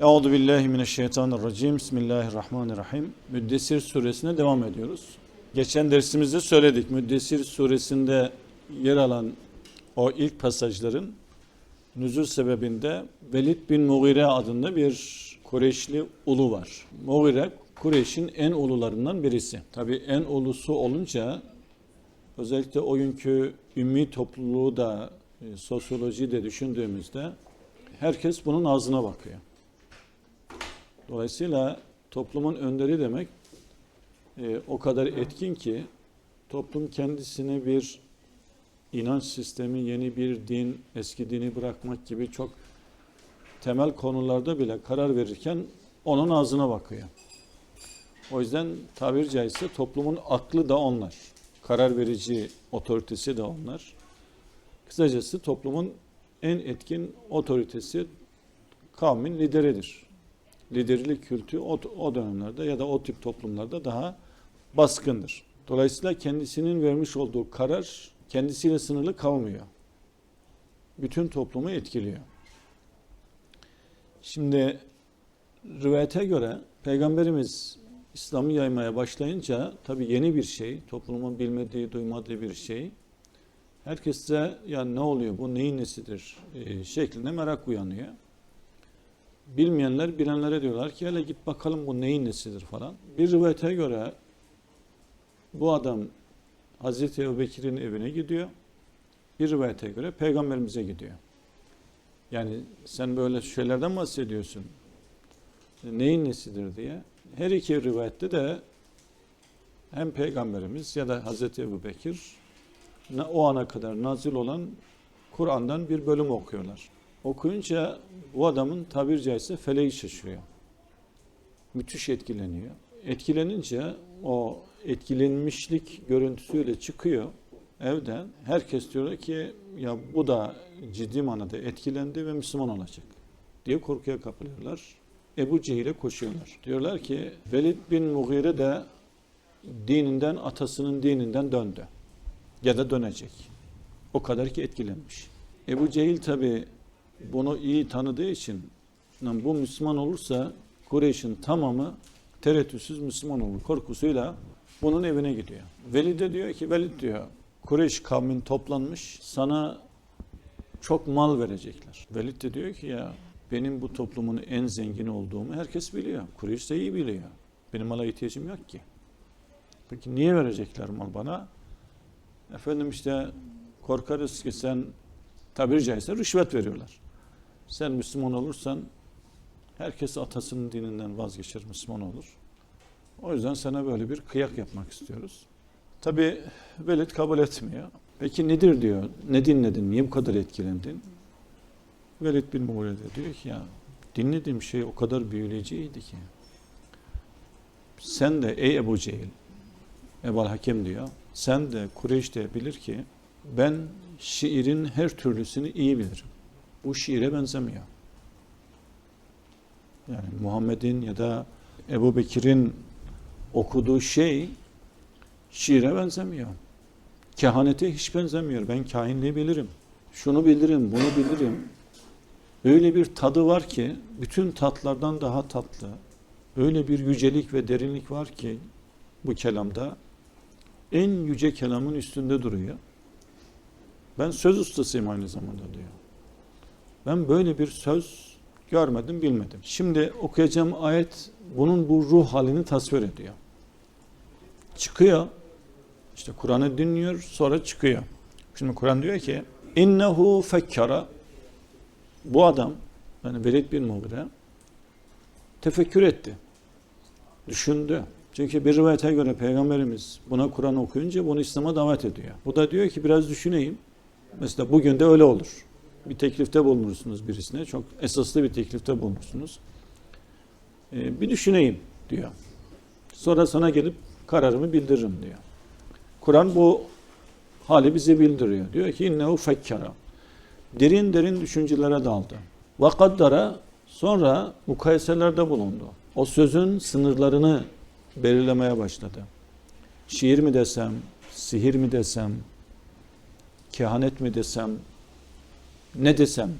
Euzu billahi mineşşeytanirracim. Bismillahirrahmanirrahim. Müddessir suresine devam ediyoruz. Geçen dersimizde söyledik. Müddessir suresinde yer alan o ilk pasajların nüzul sebebinde Velid bin Mughire adında bir Kureyşli ulu var. Mughire Kureyş'in en ulularından birisi. Tabi en ulusu olunca özellikle o günkü ümmi topluluğu da e, sosyolojiyi de düşündüğümüzde herkes bunun ağzına bakıyor. Dolayısıyla toplumun önderi demek e, o kadar etkin ki toplum kendisine bir inanç sistemi, yeni bir din, eski dini bırakmak gibi çok temel konularda bile karar verirken onun ağzına bakıyor. O yüzden tabir caizse toplumun aklı da onlar. Karar verici otoritesi de onlar. Kısacası toplumun en etkin otoritesi kavmin lideridir. Liderlik kültü o, o dönemlerde ya da o tip toplumlarda daha baskındır. Dolayısıyla kendisinin vermiş olduğu karar kendisiyle sınırlı kalmıyor. Bütün toplumu etkiliyor. Şimdi rivayete göre Peygamberimiz İslam'ı yaymaya başlayınca tabi yeni bir şey, toplumun bilmediği, duymadığı bir şey. Herkes de ya ne oluyor bu neyin nesidir e, şeklinde merak uyanıyor. Bilmeyenler bilenlere diyorlar ki hele git bakalım bu neyin nesidir falan. Bir rivayete göre bu adam Hazreti Ebubekir'in evine gidiyor. Bir rivayete göre peygamberimize gidiyor. Yani sen böyle şeylerden bahsediyorsun. Neyin nesidir diye. Her iki rivayette de hem peygamberimiz ya da Hazreti Ebubekir o ana kadar nazil olan Kur'an'dan bir bölüm okuyorlar. Okuyunca bu adamın tabir caizse feleği şaşırıyor. Müthiş etkileniyor. Etkilenince o etkilenmişlik görüntüsüyle çıkıyor evden. Herkes diyor ki ya bu da ciddi manada etkilendi ve Müslüman olacak diye korkuya kapılıyorlar. Ebu Cehil'e koşuyorlar. Diyorlar ki Velid bin Mughire de dininden, atasının dininden döndü. Ya da dönecek. O kadar ki etkilenmiş. Ebu Cehil tabi bunu iyi tanıdığı için bu Müslüman olursa Kureyş'in tamamı tereddütsüz Müslüman olur korkusuyla bunun evine gidiyor. Velid de diyor ki Velid diyor Kureyş kavmin toplanmış sana çok mal verecekler. Velid de diyor ki ya benim bu toplumun en zengin olduğumu herkes biliyor. Kureyş de iyi biliyor. Benim mala ihtiyacım yok ki. Peki niye verecekler mal bana? Efendim işte korkarız ki sen tabiri caizse rüşvet veriyorlar. Sen Müslüman olursan herkes atasının dininden vazgeçer, Müslüman olur. O yüzden sana böyle bir kıyak yapmak istiyoruz. Tabi Velid kabul etmiyor. Peki nedir diyor, ne dinledin, niye bu kadar etkilendin? Velid bin Mughire diyor ki ya dinlediğim şey o kadar büyüleyiciydi ki. Sen de ey Ebu Cehil, Ebal Hakem diyor, sen de Kureyş de bilir ki ben şiirin her türlüsünü iyi bilirim. Bu şiire benzemiyor. Yani Muhammed'in ya da Ebu Bekir'in okuduğu şey şiire benzemiyor. Kehanete hiç benzemiyor. Ben kahinliği bilirim. Şunu bilirim, bunu bilirim. Öyle bir tadı var ki bütün tatlardan daha tatlı. Öyle bir yücelik ve derinlik var ki bu kelamda en yüce kelamın üstünde duruyor. Ben söz ustasıyım aynı zamanda diyor. Ben böyle bir söz görmedim, bilmedim. Şimdi okuyacağım ayet bunun bu ruh halini tasvir ediyor. Çıkıyor. İşte Kur'an'ı dinliyor, sonra çıkıyor. Şimdi Kur'an diyor ki innehu fekkara bu adam yani Velid bin Mughire tefekkür etti. Düşündü. Çünkü bir rivayete göre Peygamberimiz buna Kur'an okuyunca bunu İslam'a davet ediyor. Bu da diyor ki biraz düşüneyim. Mesela bugün de öyle olur. Bir teklifte bulunursunuz birisine. Çok esaslı bir teklifte bulunursunuz. Ee, bir düşüneyim diyor. Sonra sana gelip kararımı bildiririm diyor. Kur'an bu hali bize bildiriyor. Diyor ki innehu fekkara. Derin derin düşüncelere daldı. Ve kaddara sonra mukayeselerde bulundu. O sözün sınırlarını belirlemeye başladı. Şiir mi desem, sihir mi desem, kehanet mi desem, ne desem,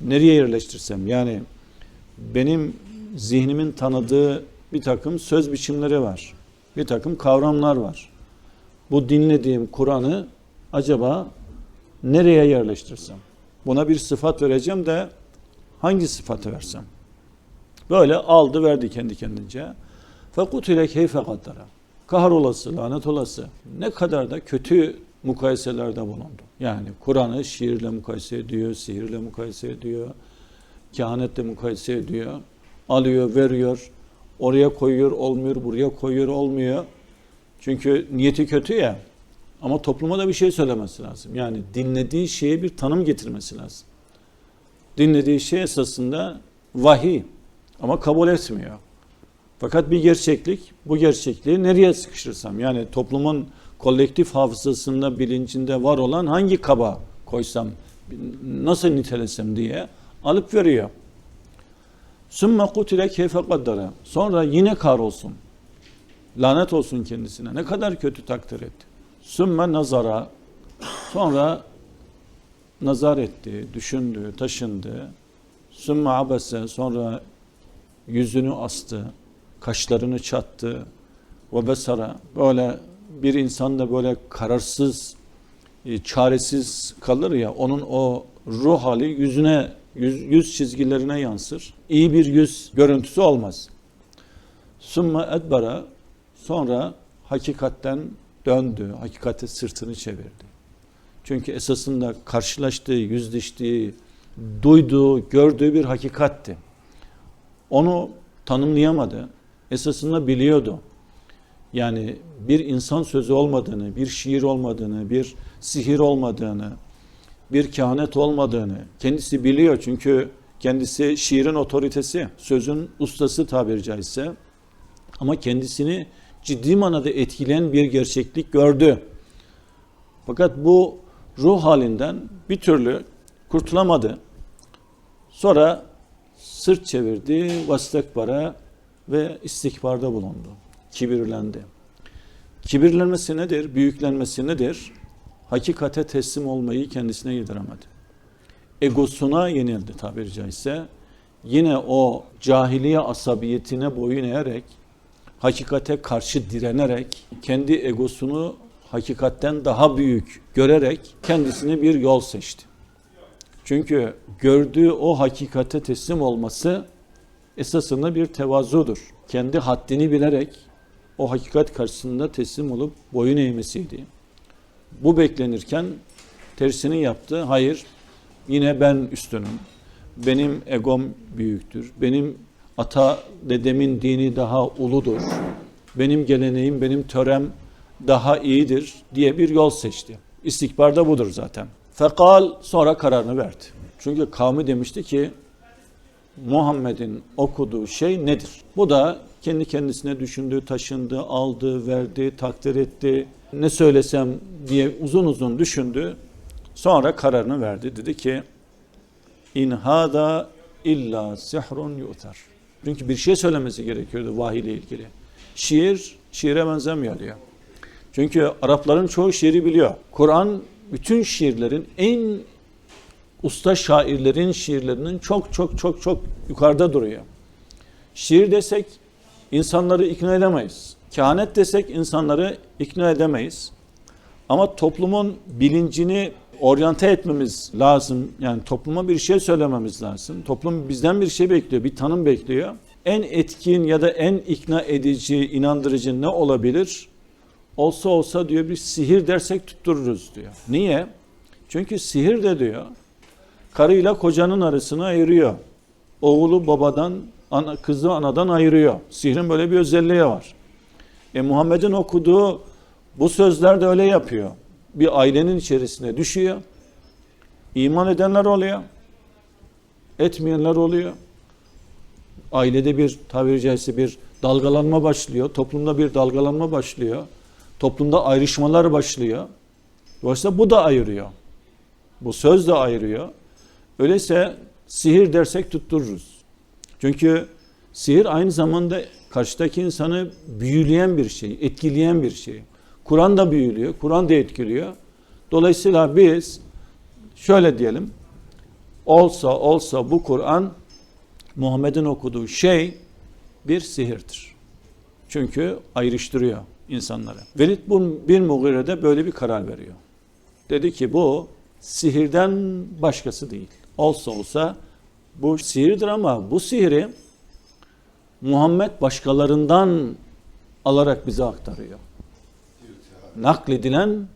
nereye yerleştirsem yani benim zihnimin tanıdığı bir takım söz biçimleri var. Bir takım kavramlar var. Bu dinlediğim Kur'an'ı acaba nereye yerleştirsem? Buna bir sıfat vereceğim de hangi sıfatı versem? Böyle aldı verdi kendi kendince. Fekutile keyfe kaddara. Kahrolası, lanet olası. Ne kadar da kötü mukayeselerde bulundu. Yani Kur'an'ı şiirle mukayese ediyor, sihirle mukayese ediyor, kehanetle mukayese ediyor. Alıyor, veriyor, oraya koyuyor, olmuyor, buraya koyuyor, olmuyor. Çünkü niyeti kötü ya. Ama topluma da bir şey söylemesi lazım. Yani dinlediği şeye bir tanım getirmesi lazım. Dinlediği şey esasında vahiy ama kabul etmiyor. Fakat bir gerçeklik, bu gerçekliği nereye sıkıştırsam? Yani toplumun kolektif hafızasında, bilincinde var olan hangi kaba koysam, nasıl nitelesem diye alıp veriyor. Sümme kutile keyfe kaddara. Sonra yine kahrolsun. Lanet olsun kendisine. Ne kadar kötü takdir etti. Sümme nazara. Sonra nazar etti, düşündü, taşındı. Sümme abese. Sonra yüzünü astı, kaşlarını çattı. Ve besara. Böyle bir insan da böyle kararsız, e, çaresiz kalır ya onun o ruh hali yüzüne yüz, yüz çizgilerine yansır. İyi bir yüz görüntüsü olmaz. Sümme edbara sonra hakikatten döndü, hakikate sırtını çevirdi. Çünkü esasında karşılaştığı, yüzleştiği, duyduğu, gördüğü bir hakikatti. Onu tanımlayamadı. Esasında biliyordu. Yani bir insan sözü olmadığını, bir şiir olmadığını, bir sihir olmadığını, bir kehanet olmadığını kendisi biliyor. Çünkü kendisi şiirin otoritesi, sözün ustası tabiri caizse. Ama kendisini ciddi manada etkileyen bir gerçeklik gördü. Fakat bu ruh halinden bir türlü kurtulamadı. Sonra sırt çevirdi, vastekbara ve istikbarda bulundu. Kibirlendi. Kibirlenmesi nedir? Büyüklenmesi nedir? Hakikate teslim olmayı kendisine yediremedi. Egosuna yenildi tabiri caizse. Yine o cahiliye asabiyetine boyun eğerek, hakikate karşı direnerek, kendi egosunu hakikatten daha büyük görerek kendisine bir yol seçti. Çünkü gördüğü o hakikate teslim olması esasında bir tevazudur. Kendi haddini bilerek o hakikat karşısında teslim olup boyun eğmesiydi. Bu beklenirken tersini yaptı. Hayır, yine ben üstünüm. Benim egom büyüktür. Benim ata dedemin dini daha uludur. Benim geleneğim, benim törem daha iyidir diye bir yol seçti. İstikbar da budur zaten. Fekal sonra kararını verdi. Çünkü kavmi demişti ki Muhammed'in okuduğu şey nedir? Bu da kendi kendisine düşündü, taşındı, aldı, verdi, takdir etti. Ne söylesem diye uzun uzun düşündü. Sonra kararını verdi. Dedi ki in hada illa sihrun yutar. Çünkü bir şey söylemesi gerekiyordu vahiy ile ilgili. Şiir, şiire benzemiyor diyor. Çünkü Arapların çoğu şiiri biliyor. Kur'an bütün şiirlerin en usta şairlerin şiirlerinin çok çok çok çok yukarıda duruyor. Şiir desek insanları ikna edemeyiz. Kehanet desek insanları ikna edemeyiz. Ama toplumun bilincini oryante etmemiz lazım. Yani topluma bir şey söylememiz lazım. Toplum bizden bir şey bekliyor, bir tanım bekliyor. En etkin ya da en ikna edici, inandırıcı ne olabilir? Olsa olsa diyor bir sihir dersek tuttururuz diyor. Niye? Çünkü sihir de diyor karıyla kocanın arasını ayırıyor. Oğlu babadan, ana, kızı anadan ayırıyor. Sihrin böyle bir özelliği var. E Muhammed'in okuduğu bu sözler de öyle yapıyor. Bir ailenin içerisine düşüyor. İman edenler oluyor. Etmeyenler oluyor. Ailede bir tabiri caizse bir dalgalanma başlıyor. Toplumda bir dalgalanma başlıyor. Toplumda ayrışmalar başlıyor. Dolayısıyla bu da ayırıyor. Bu söz de ayırıyor. Öyleyse sihir dersek tuttururuz. Çünkü sihir aynı zamanda karşıdaki insanı büyüleyen bir şey, etkileyen bir şey. Kur'an da büyülüyor, Kur'an da etkiliyor. Dolayısıyla biz şöyle diyelim, olsa olsa bu Kur'an Muhammed'in okuduğu şey bir sihirdir. Çünkü ayrıştırıyor insanları. Velid bin Mughire de böyle bir karar veriyor. Dedi ki bu sihirden başkası değil. Olsa olsa bu sihirdir ama bu sihiri Muhammed başkalarından alarak bize aktarıyor. Nakledilen,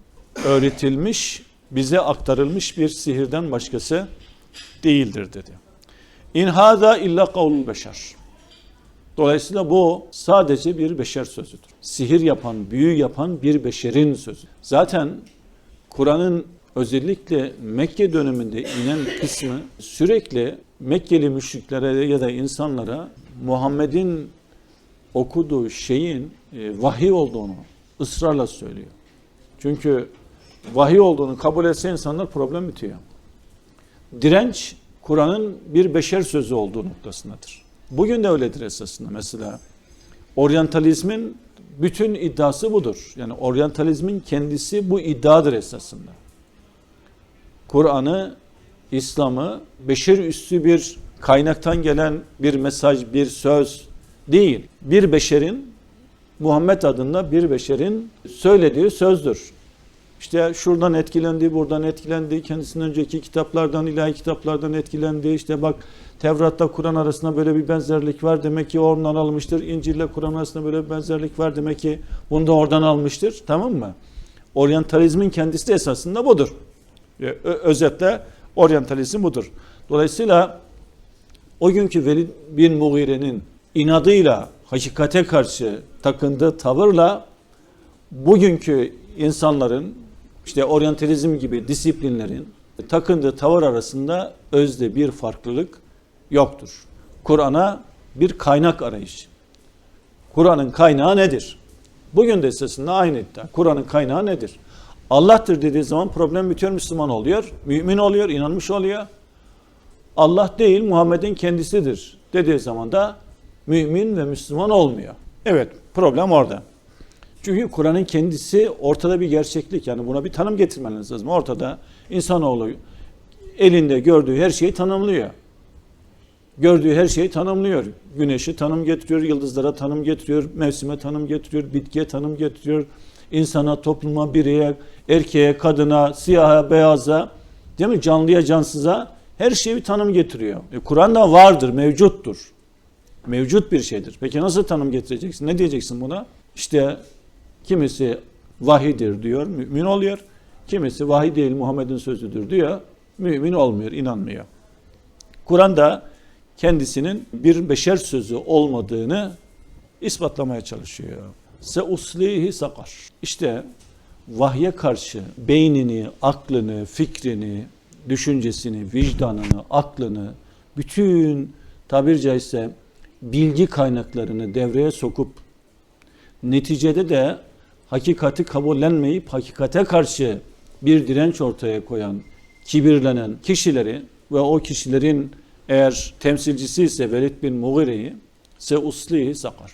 öğretilmiş, bize aktarılmış bir sihirden başkası değildir dedi. İn hâzâ illa kavlul beşer. Dolayısıyla bu sadece bir beşer sözüdür. Sihir yapan, büyü yapan bir beşerin sözü. Zaten Kur'an'ın özellikle Mekke döneminde inen kısmı sürekli Mekkeli müşriklere ya da insanlara Muhammed'in okuduğu şeyin e, vahiy olduğunu ısrarla söylüyor. Çünkü vahiy olduğunu kabul etse insanlar problem bitiyor. Direnç Kur'an'ın bir beşer sözü olduğu noktasındadır. Bugün de öyledir esasında mesela. Oryantalizmin bütün iddiası budur. Yani oryantalizmin kendisi bu iddiadır esasında. Kur'an'ı, İslam'ı beşer üstü bir kaynaktan gelen bir mesaj, bir söz değil. Bir beşerin Muhammed adında bir beşerin söylediği sözdür. İşte şuradan etkilendi, buradan etkilendi, kendisinden önceki kitaplardan, ilahi kitaplardan etkilendi. İşte bak Tevrat'ta Kur'an arasında böyle bir benzerlik var. Demek ki oradan almıştır. İncil'le Kur'an arasında böyle bir benzerlik var. Demek ki bunu da oradan almıştır. Tamam mı? Oryantalizmin kendisi de esasında budur. Özetle oryantalizm budur. Dolayısıyla o günkü Velid bin Mughire'nin inadıyla hakikate karşı takındığı tavırla bugünkü insanların işte oryantalizm gibi disiplinlerin takındığı tavır arasında özde bir farklılık yoktur. Kur'an'a bir kaynak arayış. Kur'an'ın kaynağı nedir? Bugün de esasında aynı iddia. Kur'an'ın kaynağı nedir? Allah'tır dediği zaman problem bitiyor, Müslüman oluyor, mümin oluyor, inanmış oluyor. Allah değil, Muhammed'in kendisidir dediği zaman da mümin ve Müslüman olmuyor. Evet, problem orada. Çünkü Kur'an'ın kendisi ortada bir gerçeklik. Yani buna bir tanım getirmeniz lazım. Ortada insanoğlu elinde gördüğü her şeyi tanımlıyor. Gördüğü her şeyi tanımlıyor. Güneşi tanım getiriyor, yıldızlara tanım getiriyor, mevsime tanım getiriyor, bitkiye tanım getiriyor, insana, topluma, bireye, erkeğe, kadına, siyaha, beyaza, değil mi? Canlıya, cansıza her şeyi bir tanım getiriyor. E, Kur'an'da vardır, mevcuttur. Mevcut bir şeydir. Peki nasıl tanım getireceksin? Ne diyeceksin buna? İşte kimisi vahidir diyor, mümin oluyor. Kimisi vahiy değil, Muhammed'in sözüdür diyor, mümin olmuyor, inanmıyor. Kur'an'da kendisinin bir beşer sözü olmadığını ispatlamaya çalışıyor. Se uslihi sakar. İşte vahye karşı beynini, aklını, fikrini, düşüncesini, vicdanını, aklını, bütün tabir caizse bilgi kaynaklarını devreye sokup neticede de hakikati kabullenmeyip hakikate karşı bir direnç ortaya koyan, kibirlenen kişileri ve o kişilerin eğer temsilcisi ise Velid bin Mughire'yi se uslihi sakar.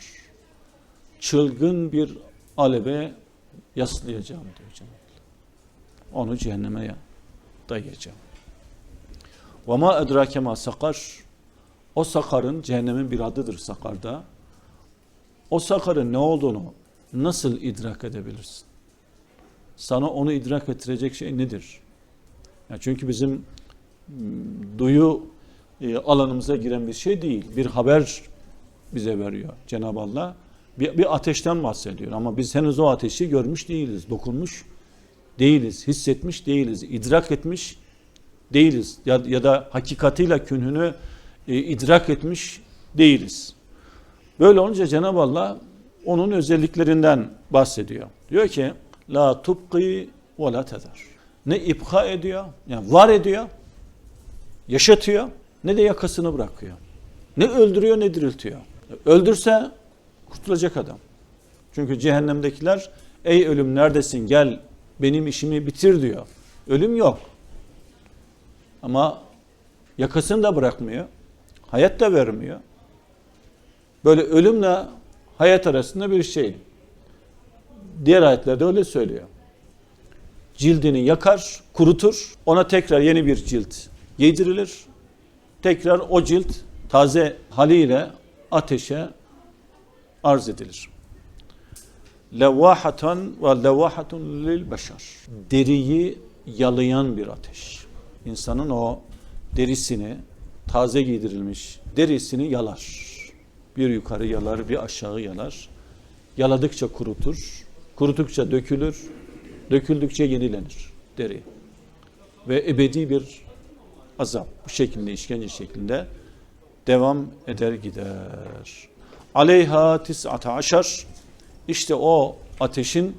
Çılgın bir aleve yaslayacağım diyor Cenab-ı. Onu cehenneme dayayacağım. Ve ma edrake ma sakar. O sakarın cehennemin bir adıdır sakarda. O sakarın ne olduğunu nasıl idrak edebilirsin? Sana onu idrak ettirecek şey nedir? Yani çünkü bizim duyu e, alanımıza giren bir şey değil. Bir haber bize veriyor Cenab-ı Allah. Bir, bir ateşten bahsediyor ama biz henüz o ateşi görmüş değiliz, dokunmuş değiliz, hissetmiş değiliz, idrak etmiş değiliz ya, ya da hakikatiyle künhünü e, idrak etmiş değiliz. Böyle olunca Cenab-ı Allah onun özelliklerinden bahsediyor. Diyor ki la tubqi ve la teder. Ne ipha ediyor, yani var ediyor, yaşatıyor, ne de yakasını bırakıyor. Ne öldürüyor ne diriltiyor. Öldürse kurtulacak adam. Çünkü cehennemdekiler ey ölüm neredesin gel benim işimi bitir diyor. Ölüm yok. Ama yakasını da bırakmıyor. Hayat da vermiyor. Böyle ölümle hayat arasında bir şey. Diğer ayetlerde öyle söylüyor. Cildini yakar, kurutur, ona tekrar yeni bir cilt giydirilir. Tekrar o cilt taze haliyle ateşe arz edilir. Levvahatan ve levvahatun lil beşer. Deriyi yalayan bir ateş. İnsanın o derisini taze giydirilmiş derisini yalar. Bir yukarı yalar, bir aşağı yalar. Yaladıkça kurutur, kurutukça dökülür, döküldükçe yenilenir deri. Ve ebedi bir azap bu şekilde işkence şeklinde devam eder gider. Aleyha tis'ata aşar işte o ateşin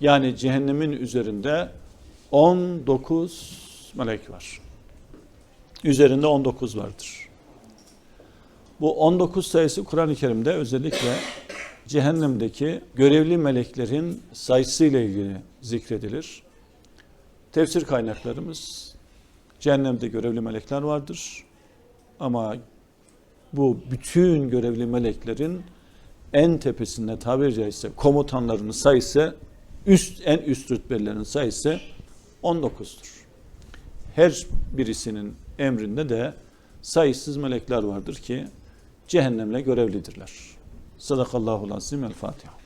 yani cehennemin üzerinde 19 melek var. Üzerinde 19 vardır. Bu 19 sayısı Kur'an-ı Kerim'de özellikle cehennemdeki görevli meleklerin sayısıyla ilgili zikredilir. Tefsir kaynaklarımız cehennemde görevli melekler vardır. Ama bu bütün görevli meleklerin en tepesinde tabiri caizse komutanlarının sayısı üst en üst rütbelerin sayısı 19'dur. Her birisinin emrinde de sayısız melekler vardır ki cehennemle görevlidirler. Sadakallahu azim el Fatiha.